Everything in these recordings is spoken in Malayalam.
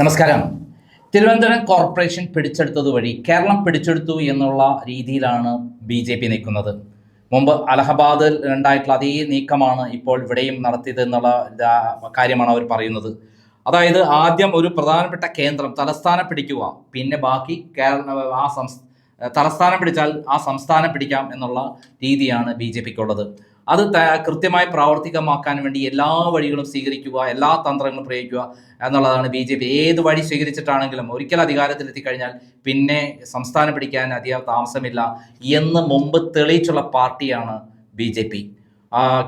നമസ്കാരം. തിരുവനന്തപുരം കോർപ്പറേഷൻ പിടിച്ചെടുത്തത് വഴി കേരളം പിടിച്ചെടുത്തു എന്നുള്ള രീതിയിലാണ് ബി ജെ പി നിൽക്കുന്നത്. മുമ്പ് അലഹബാദിൽ ഉണ്ടായിട്ടുള്ള അതേ നീക്കമാണ് ഇപ്പോൾ ഇവിടെയും നടത്തിയത് എന്നുള്ള കാര്യമാണ് അവർ പറയുന്നത്. അതായത് ആദ്യം ഒരു പ്രധാനപ്പെട്ട കേന്ദ്രം തലസ്ഥാനം പിടിക്കുക പിന്നെ ബാക്കി കേരള ആ സംസ്ഥാനം തലസ്ഥാനം പിടിച്ചാൽ ആ സംസ്ഥാനം പിടിക്കാം എന്നുള്ള രീതിയാണ് ബി ജെ പിക്കുള്ളത്. അത് കൃത്യമായി പ്രാവർത്തികമാക്കാൻ വേണ്ടി എല്ലാ വഴികളും സ്വീകരിക്കുക എല്ലാ തന്ത്രങ്ങളും പ്രയോഗിക്കുക എന്നുള്ളതാണ് ബി ജെ പി. ഏത് വഴി സ്വീകരിച്ചിട്ടാണെങ്കിലും ഒരിക്കൽ അധികാരത്തിലെത്തിക്കഴിഞ്ഞാൽ പിന്നെ സംസ്ഥാനം പിടിക്കാൻ അധികം താമസമില്ല എന്ന് മുമ്പ് തെളിയിച്ചുള്ള പാർട്ടിയാണ് ബി ജെ പി.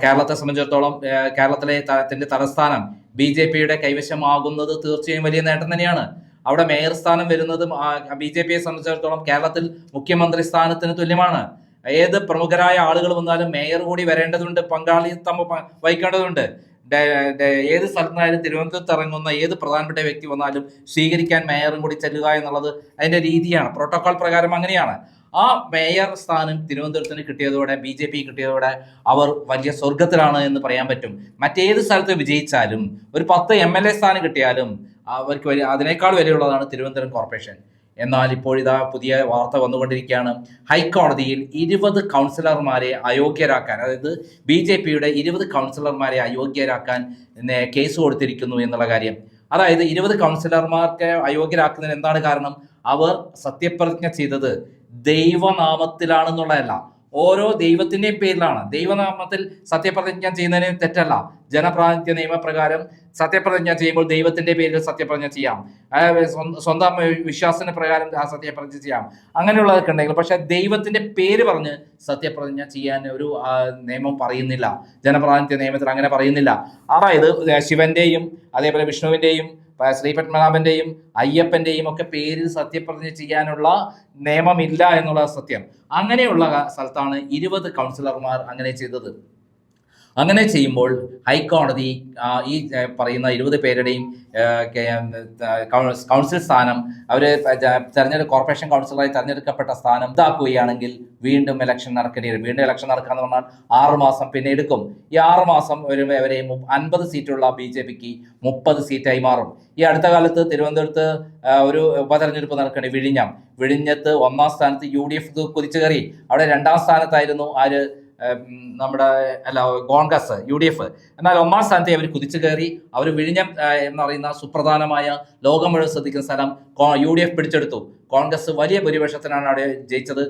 കേരളത്തെ സംബന്ധിച്ചിടത്തോളം കേരളത്തിലെ തന്റെ തലസ്ഥാനം ബി ജെ പിയുടെ കൈവശമാകുന്നത് തീർച്ചയായും വലിയ നേട്ടം തന്നെയാണ്. അവിടെ മേയർ സ്ഥാനം വരുന്നതും ബി ജെ പിയെ സംബന്ധിച്ചിടത്തോളം കേരളത്തിൽ മുഖ്യമന്ത്രി സ്ഥാനത്തിന് തുല്യമാണ്. ഏത് പ്രമുഖരായ ആളുകൾ വന്നാലും മേയർ കൂടി വരേണ്ടതുണ്ട് പങ്കാളിത്തം വഹിക്കേണ്ടതുണ്ട്. ഏത് സ്ഥലത്തായാലും തിരുവനന്തപുരത്ത് ഇറങ്ങുന്ന ഏത് പ്രധാനപ്പെട്ട വ്യക്തി വന്നാലും സ്വീകരിക്കാൻ മേയറും കൂടി ചെല്ലുക എന്നുള്ളത് അതിന്റെ രീതിയാണ്. പ്രോട്ടോകോൾ പ്രകാരം അങ്ങനെയാണ്. ആ മേയർ സ്ഥാനം തിരുവനന്തപുരത്തിന് കിട്ടിയതോടെ ബി ജെ പി കിട്ടിയതോടെ അവർ വലിയ സ്വർഗത്തിലാണ് എന്ന് പറയാൻ പറ്റും. മറ്റേത് സ്ഥലത്ത് വിജയിച്ചാലും ഒരു പത്ത് എം എൽ എ സ്ഥാനം കിട്ടിയാലും അവർക്ക് വലിയ അതിനേക്കാൾ വിലയുള്ളതാണ് തിരുവനന്തപുരം കോർപ്പറേഷൻ എന്നാൽ ഇപ്പോഴിതാ പുതിയ വാർത്ത വന്നുകൊണ്ടിരിക്കുകയാണ്. ഹൈക്കോടതിയിൽ ഇരുപത് കൗൺസിലർമാരെ അയോഗ്യരാക്കാൻ അതായത് ബി ജെ പിയുടെ ഇരുപത് കൗൺസിലർമാരെ അയോഗ്യരാക്കാൻ കേസ് കൊടുത്തിരിക്കുന്നു എന്നുള്ള കാര്യം. അതായത് ഇരുപത് കൗൺസിലർമാർക്ക് അയോഗ്യരാക്കുന്നതിന് എന്താണ് കാരണം? അവർ സത്യപ്രതിജ്ഞ ചെയ്തത് ദൈവനാമത്തിലാണെന്നുള്ളതല്ല. ഓരോ ദൈവത്തിന്റെയും പേരിലാണ്. ദൈവനാമത്തിൽ സത്യപ്രതിജ്ഞ ചെയ്യുന്നതിന് തെറ്റല്ല. ജനപ്രാതിനിധ്യ നിയമപ്രകാരം സത്യപ്രതിജ്ഞ ചെയ്യുമ്പോൾ ദൈവത്തിന്റെ പേരിൽ സത്യപ്രതിജ്ഞ ചെയ്യാം. സ്വന്തം- വിശ്വാസത്തിന് പ്രകാരം ആ സത്യപ്രതിജ്ഞ ചെയ്യാം. അങ്ങനെയുള്ളതൊക്കെ ഉണ്ടെങ്കിൽ പക്ഷെ ദൈവത്തിന്റെ പേര് പറഞ്ഞ് സത്യപ്രതിജ്ഞ ചെയ്യാൻ ഒരു നിയമം പറയുന്നില്ല. ജനപ്രാതിനിധ്യ നിയമത്തിൽ അങ്ങനെ പറയുന്നില്ല. അതായത് ശിവന്റെയും അതേപോലെ വിഷ്ണുവിന്റെയും ശ്രീപത്മനാഭന്റെയും അയ്യപ്പന്റെയും ഒക്കെ പേരിൽ സത്യപ്രതിജ്ഞ ചെയ്യാനുള്ള നിയമമില്ല എന്നുള്ള സത്യം. അങ്ങനെയുള്ള സ്ഥലത്താണ് ഇരുപത് കൗൺസിലർമാർ അങ്ങനെ ചെയ്തത്. അങ്ങനെ ചെയ്യുമ്പോൾ ഹൈക്കോടതി ഈ പറയുന്ന ഇരുപത് പേരുടെയും കൗൺസിൽ സ്ഥാനം അവർ തെരഞ്ഞെടുപ്പ് കോർപ്പറേഷൻ കൗൺസിലറായി തെരഞ്ഞെടുക്കപ്പെട്ട സ്ഥാനം ഇതാക്കുകയാണെങ്കിൽ വീണ്ടും ഇലക്ഷൻ നടക്കേണ്ടി വരും. വീണ്ടും ഇലക്ഷൻ നടക്കാന്ന് പറഞ്ഞാൽ ആറ് മാസം പിന്നെ എടുക്കും. ഈ ആറ് മാസം ഒരു വരെ അൻപത് സീറ്റുള്ള ബി ജെ പിക്ക് മുപ്പത് സീറ്റായി മാറും. ഈ അടുത്ത കാലത്ത് തിരുവനന്തപുരത്ത് ഒരു ഉപതെരഞ്ഞെടുപ്പ് നടക്കേണ്ടി വിഴിഞ്ഞം. വിഴിഞ്ഞത്ത് ഒന്നാം സ്ഥാനത്ത് യു ഡി എഫ് കുതിച്ചു കയറി. അവിടെ രണ്ടാം സ്ഥാനത്തായിരുന്നു ആര്? നമ്മുടെ അല്ല കോൺഗ്രസ് യു ഡി എഫ് എന്നാൽ ഒന്നാം സ്ഥാനത്തെ അവർ കുതിച്ചു കയറി അവർ വിഴിഞ്ഞം എന്നറിയുന്ന സുപ്രധാനമായ ലോകം മുഴുവൻ ശ്രദ്ധിക്കുന്ന സ്ഥലം യു ഡി എഫ് പിടിച്ചെടുത്തു. കോൺഗ്രസ് വലിയ ഭൂരിപക്ഷത്തിനാണ് അവിടെ ജയിച്ചത്.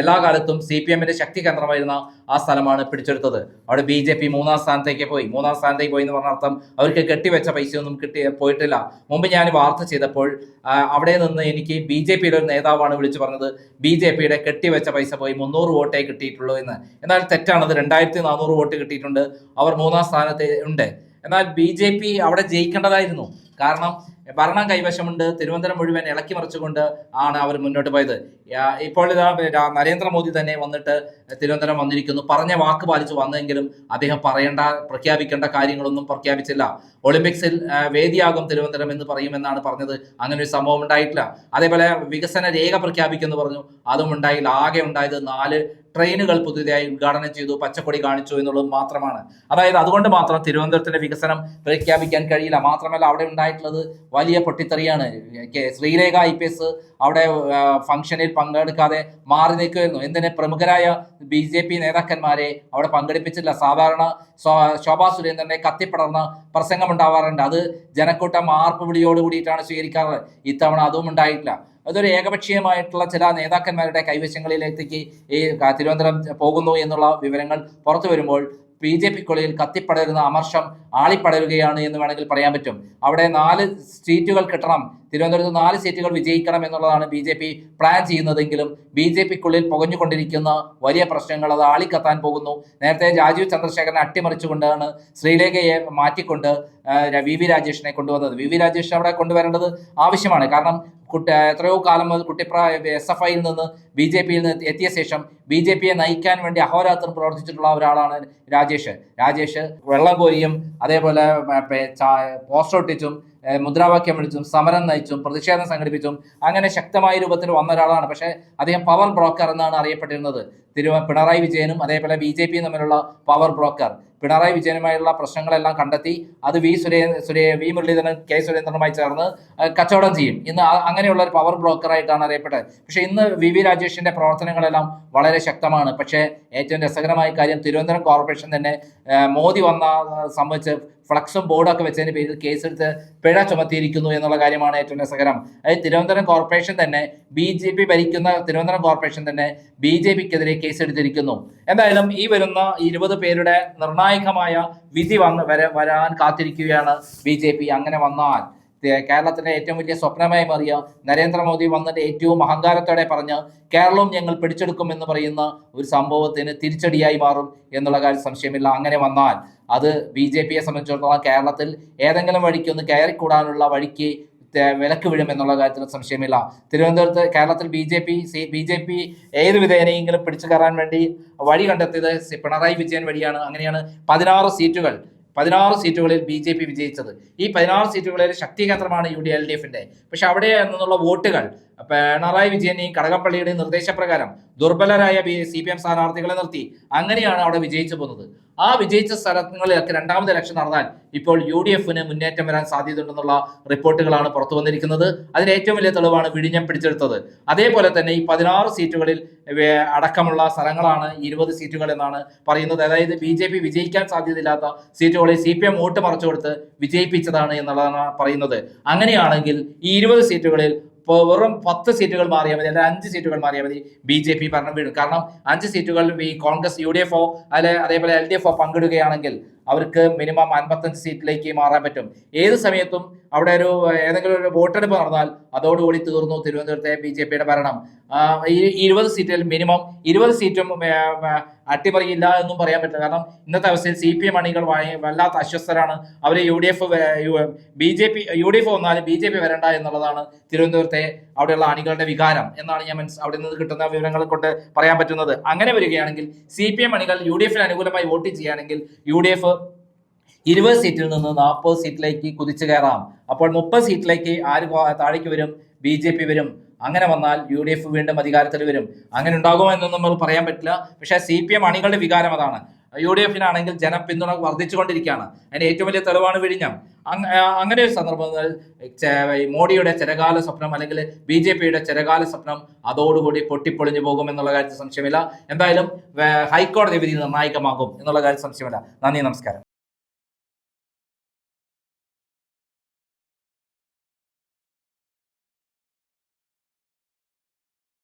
എല്ലാ കാലത്തും സി പി എമ്മിന്റെ ശക്തി കേന്ദ്രമായിരുന്ന ആ സ്ഥലമാണ് പിടിച്ചെടുത്തത്. അവിടെ ബി ജെ പി മൂന്നാം സ്ഥാനത്തേക്ക് പോയി. മൂന്നാം സ്ഥാനത്തേക്ക് പോയി എന്ന് പറഞ്ഞ അർത്ഥം അവർക്ക് കെട്ടിവെച്ച പൈസയൊന്നും കിട്ടി പോയിട്ടില്ല. മുമ്പ് ഞാൻ വാർത്ത ചെയ്തപ്പോൾ അവിടെ നിന്ന് എനിക്ക് ബി ജെ പിയുടെ ഒരു നേതാവാണ് വിളിച്ചു പറഞ്ഞത്. ബി ജെ പിയുടെ കെട്ടിവെച്ച പൈസ പോയി മുന്നൂറ് വോട്ടേ കിട്ടിയിട്ടുള്ളൂ എന്ന്. എന്നാൽ തെറ്റാണത്. രണ്ടായിരത്തി നാനൂറ് വോട്ട് കിട്ടിയിട്ടുണ്ട്. അവർ മൂന്നാം സ്ഥാനത്ത് ഉണ്ട്. എന്നാൽ ബി ജെ പി അവിടെ ജയിക്കേണ്ടതായിരുന്നു. കാരണം ഭരണം കൈവശമുണ്ട്. തിരുവനന്തപുരം മുഴുവൻ ഇളക്കി മറിച്ചുകൊണ്ട് ആണ് അവർ മുന്നോട്ട് പോയത്. ഇപ്പോൾ ഇതാ നരേന്ദ്രമോദി തന്നെ വന്നിട്ട് തിരുവനന്തപുരം വന്നിരിക്കുന്നു. പറഞ്ഞ വാക്ക് പാലിച്ച് വന്നെങ്കിലും അദ്ദേഹം പറയേണ്ട പ്രഖ്യാപിക്കേണ്ട കാര്യങ്ങളൊന്നും പ്രഖ്യാപിച്ചില്ല. ഒളിമ്പിക്സിൽ വേദിയാകും തിരുവനന്തപുരം എന്ന് പറയുമെന്നാണ് പറഞ്ഞത്. അങ്ങനെ ഒരു സംഭവം ഉണ്ടായിട്ടില്ല. അതേപോലെ വികസന രേഖ പ്രഖ്യാപിക്കുമെന്ന് പറഞ്ഞു. അതും ഉണ്ടായില്ല. ആകെ ഉണ്ടായത് നാല് ട്രെയിനുകൾ പുതുതായി ഉദ്ഘാടനം ചെയ്തു പച്ചക്കൊടി കാണിച്ചു എന്നുള്ളത് മാത്രമാണ്. അതായത് അതുകൊണ്ട് മാത്രം തിരുവനന്തപുരത്തിന്റെ വികസനം പ്രഖ്യാപിക്കാൻ കഴിയില്ല. മാത്രമല്ല അവിടെ ഉണ്ടായിട്ടുള്ളത് വലിയ പൊട്ടിത്തെറിയാണ്. ശ്രീലേഖ ഐ പി എസ് അവിടെ ഫംഗ്ഷനിൽ പങ്കെടുക്കാതെ മാറി നിൽക്കുമായിരുന്നു എന്തിന്? പ്രമുഖരായ ബി ജെ പി നേതാക്കന്മാരെ അവിടെ പങ്കെടുപ്പിച്ചില്ല സാധാരണ ശോഭാ സുരേന്ദ്രനെ കത്തിപ്പടർന്ന പ്രസംഗം ഉണ്ടാവാറുണ്ട് അത് ജനക്കൂട്ടം ആർപ്പ് വിളിയോട് കൂടിയിട്ടാണ് സ്വീകരിക്കാറ്. ഇത്തവണ അതും ഉണ്ടായിട്ടില്ല. അതൊരു ഏകപക്ഷീയമായിട്ടുള്ള ചില നേതാക്കന്മാരുടെ കൈവശങ്ങളിലേക്ക് ഈ തിരുവനന്തപുരം പോകുന്നു എന്നുള്ള വിവരങ്ങൾ പുറത്തു വരുമ്പോൾ ബി ജെ പിക്കുള്ളിൽ കത്തിപ്പടരുന്ന അമർഷം ആളിപ്പടരുകയാണ് എന്ന് വേണമെങ്കിൽ പറയാൻ പറ്റും. അവിടെ നാല് സീറ്റുകൾ കിട്ടണം. തിരുവനന്തപുരത്ത് നാല് സീറ്റുകൾ വിജയിക്കണം എന്നുള്ളതാണ് ബി ജെ പി പ്ലാൻ ചെയ്യുന്നതെങ്കിലും ബി ജെ പിക്കുള്ളിൽ പുകഞ്ഞുകൊണ്ടിരിക്കുന്ന വലിയ പ്രശ്നങ്ങൾ അത് ആളിക്കത്താൻ പോകുന്നു. നേരത്തെ രാജീവ് ചന്ദ്രശേഖരനെ അട്ടിമറിച്ചുകൊണ്ടാണ് ശ്രീലേഖയെ മാറ്റിക്കൊണ്ട് വി വി രാജേഷിനെ കൊണ്ടുവന്നത്. വി വി രാജേഷ് അവിടെ കൊണ്ടുവരേണ്ടത് ആവശ്യമാണ്. കാരണം കുട്ടി എത്രയോ കാലം കുട്ടിപ്രായ എസ് എഫ് ഐയിൽ നിന്ന് ബി ജെ പിയിൽ നിന്ന് എത്തിയ ശേഷം ബി ജെ പിയെ നയിക്കാൻ വേണ്ടി അഹോരാത്രം പ്രവർത്തിച്ചിട്ടുള്ള ഒരാളാണ് രാജേഷ്. രാജേഷ് വെള്ളം കോരിയും അതേപോലെ പോസ്റ്റ് ഒട്ടിച്ചും മുദ്രാവാക്യം വിളിച്ചും സമരം നയിച്ചും പ്രതിഷേധം സംഘടിപ്പിച്ചും അങ്ങനെ ശക്തമായ രൂപത്തിൽ വന്ന ഒരാളാണ്. പക്ഷേ അദ്ദേഹം പവർ ബ്രോക്കർ എന്നാണ് അറിയപ്പെട്ടിരുന്നത്. തിരുവ പിണറായി വിജയനും അതേപോലെ ബി തമ്മിലുള്ള പവർ ബ്രോക്കർ പിണറായി വിജയനുമായുള്ള പ്രശ്നങ്ങളെല്ലാം കണ്ടെത്തി അത് വി സുരേ വി മുരളീധരൻ കെ സുരേന്ദ്രനുമായി ചേർന്ന് കച്ചവടം ചെയ്യും. ഇന്ന് അങ്ങനെയുള്ള ഒരു പവർ ബ്രോക്കറായിട്ടാണ് അറിയപ്പെട്ടത്. പക്ഷേ ഇന്ന് വി വി രാജേഷിന്റെ പ്രവർത്തനങ്ങളെല്ലാം വളരെ ശക്തമാണ്. പക്ഷേ ഏറ്റവും രസകരമായ കാര്യം തിരുവനന്തപുരം കോർപ്പറേഷൻ തന്നെ മോദി വന്ന സംബന്ധിച്ച് ഫ്ലക്സും ബോർഡൊക്കെ വെച്ചതിന് പേരിൽ കേസെടുത്ത് പിഴ ചുമത്തിയിരിക്കുന്നു എന്നുള്ള കാര്യമാണ് ഏറ്റവും രസകരം. അതായത് തിരുവനന്തപുരം കോർപ്പറേഷൻ തന്നെ ബി ജെ പി ഭരിക്കുന്ന തിരുവനന്തപുരം കോർപ്പറേഷൻ തന്നെ ബി ജെ പിക്കെതിരെ കേസെടുത്തിരിക്കുന്നു. എന്തായാലും ഈ വരുന്ന ഇരുപത് പേരുടെ നിർണായകമായ വിധി വന്ന് വര വരാൻ കാത്തിരിക്കുകയാണ് ബി ജെ പി. അങ്ങനെ വന്നാൽ കേരളത്തിന്റെ ഏറ്റവും വലിയ സ്വപ്നമായി മാറിയ നരേന്ദ്രമോദി വന്നിട്ട് ഏറ്റവും അഹങ്കാരത്തോടെ പറഞ്ഞ് കേരളവും ഞങ്ങൾ പിടിച്ചെടുക്കും എന്ന് പറയുന്ന ഒരു സംഭവത്തിന് തിരിച്ചടിയായി മാറും എന്നുള്ള കാര്യം സംശയമില്ല. അങ്ങനെ വന്നാൽ അത് ബി ജെ പിയെ സംബന്ധിച്ചിടത്തോളം കേരളത്തിൽ ഏതെങ്കിലും വഴിക്ക് ഒന്ന് കയറിക്കൂടാനുള്ള വഴിക്ക് വിലക്ക് വീഴും എന്നുള്ള കാര്യത്തിൽ സംശയമില്ല. തിരുവനന്തപുരത്ത് കേരളത്തിൽ B J P C B J P ഏത് വിധേയനെയെങ്കിലും പിടിച്ചു കയറാൻ വേണ്ടി വഴി കണ്ടെത്തിയത് പിണറായി വിജയൻ വഴിയാണ്. അങ്ങനെയാണ് പതിനാറ് സീറ്റുകൾ പതിനാറ് സീറ്റുകളിൽ ബി ജെ പി വിജയിച്ചത്. ഈ പതിനാറ് സീറ്റുകളിൽ ശക്തികേന്ദ്രമാണ് യു ഡി എൽ ഡി എഫിന്റെ പക്ഷെ അവിടെ നിന്നുള്ള വോട്ടുകൾ പിണറായി വിജയനെയും കടകപ്പള്ളിയുടെയും നിർദ്ദേശപ്രകാരം ദുർബലരായ സി പി എം സ്ഥാനാർത്ഥികളെ നിർത്തി. അങ്ങനെയാണ് അവിടെ വിജയിച്ചു പോകുന്നത്. ആ വിജയിച്ച സ്ഥലങ്ങളിലൊക്കെ രണ്ടാമത് ഇലക്ഷൻ നടന്നാൽ ഇപ്പോൾ യു ഡി എഫിന് മുന്നേറ്റം വരാൻ സാധ്യതയുണ്ടെന്നുള്ള റിപ്പോർട്ടുകളാണ് പുറത്തു വന്നിരിക്കുന്നത്. അതിന് ഏറ്റവും വലിയ തെളിവാണ് വിഴിഞ്ഞം പിടിച്ചെടുത്തത്. അതേപോലെ തന്നെ ഈ പതിനാറ് സീറ്റുകളിൽ അടക്കമുള്ള സ്ഥലങ്ങളാണ് ഇരുപത് സീറ്റുകൾ എന്നാണ് പറയുന്നത്. അതായത് ബി ജെ പി വിജയിക്കാൻ സാധ്യതയില്ലാത്ത സീറ്റുകളിൽ സി പി എം വോട്ട് മറച്ചു കൊടുത്ത് വിജയിപ്പിച്ചതാണ് എന്നുള്ളതാണ് പറയുന്നത്. അങ്ങനെയാണെങ്കിൽ ഈ ഇരുപത് സീറ്റുകളിൽ വെറും പത്ത് സീറ്റുകൾ മാറിയാൽ മതി അല്ലെങ്കിൽ അഞ്ച് സീറ്റുകൾ മാറിയാൽ മതി ബി ജെ പി ഭരണം വീഴും. കാരണം അഞ്ച് സീറ്റുകളിലും ഈ കോൺഗ്രസ് യു ഡി എഫ് അല്ലെ അതേപോലെ എൽ ഡി എഫ് പങ്കിടുകയാണെങ്കിൽ അവർക്ക് മിനിമം അൻപത്തഞ്ച് സീറ്റിലേക്ക് മാറാൻ പറ്റും. ഏത് സമയത്തും അവിടെ ഒരു ഏതെങ്കിലും ഒരു വോട്ടെടുപ്പ് നടന്നാൽ അതോടുകൂടി തീർന്നു തിരുവനന്തപുരത്തെ ബി ജെ പിയുടെ ഭരണം ഈ ഇരുപത് സീറ്റിൽ മിനിമം ഇരുപത് സീറ്റും അട്ടിമറിയില്ല എന്നും പറയാൻ പറ്റില്ല. കാരണം ഇന്നത്തെ അവസ്ഥയിൽ സി പി എം അണികൾ വല്ലാത്ത അസ്വസ്ഥരാണ്. അവർ U D F B J P U D F വന്നാലും ബി ജെ പി വരണ്ട എന്നുള്ളതാണ് തിരുവനന്തപുരത്തെ അവിടെയുള്ള അണികളുടെ വികാരം എന്നാണ് ഞാൻ മനസ്സ് അവിടെ നിന്ന് കിട്ടുന്ന വിവരങ്ങൾ കൊണ്ട് പറയാൻ പറ്റുന്നത്. അങ്ങനെ വരികയാണെങ്കിൽ സി പി എം അണികൾ യു ഡി എഫിന് അനുകൂലമായി വോട്ട് ചെയ്യുകയാണെങ്കിൽ യു ഡി എഫ് ഇരുപത് സീറ്റിൽ നിന്ന് നാൽപ്പത് സീറ്റിലേക്ക് കുതിച്ചു കയറാം. അപ്പോൾ മുപ്പത് സീറ്റിലേക്ക് ആര് താഴേക്ക് വരും? ബി ജെ പി വരും. അങ്ങനെ വന്നാൽ യു ഡി എഫ് വീണ്ടും അധികാരത്തിൽ വരും. അങ്ങനെ ഉണ്ടാകുമോ എന്നൊന്നും നമ്മൾ പറയാൻ പറ്റില്ല. പക്ഷേ സി പി എം അണികളുടെ വികാരം അതാണ്. യു ഡി എഫിനാണെങ്കിൽ ജനപിന്തുണ വർദ്ധിച്ചുകൊണ്ടിരിക്കുകയാണ്. അതിന് ഏറ്റവും വലിയ തെളിവാണ് വിഴിഞ്ഞം. അങ്ങ- അങ്ങനെ ഒരു സന്ദർഭങ്ങൾ മോഡിയുടെ ചിരകാല സ്വപ്നം അല്ലെങ്കിൽ ബി ജെ പിയുടെ ചിരകാല സ്വപ്നം അതോടുകൂടി പൊട്ടിപ്പൊളിഞ്ഞു പോകും എന്നുള്ള കാര്യത്തിൽ സംശയമില്ല. എന്തായാലും ഹൈക്കോടതി വിധി നിർണായകമാകും എന്നുള്ള കാര്യത്തിൽ സംശയമില്ല. നന്ദി നമസ്കാരം.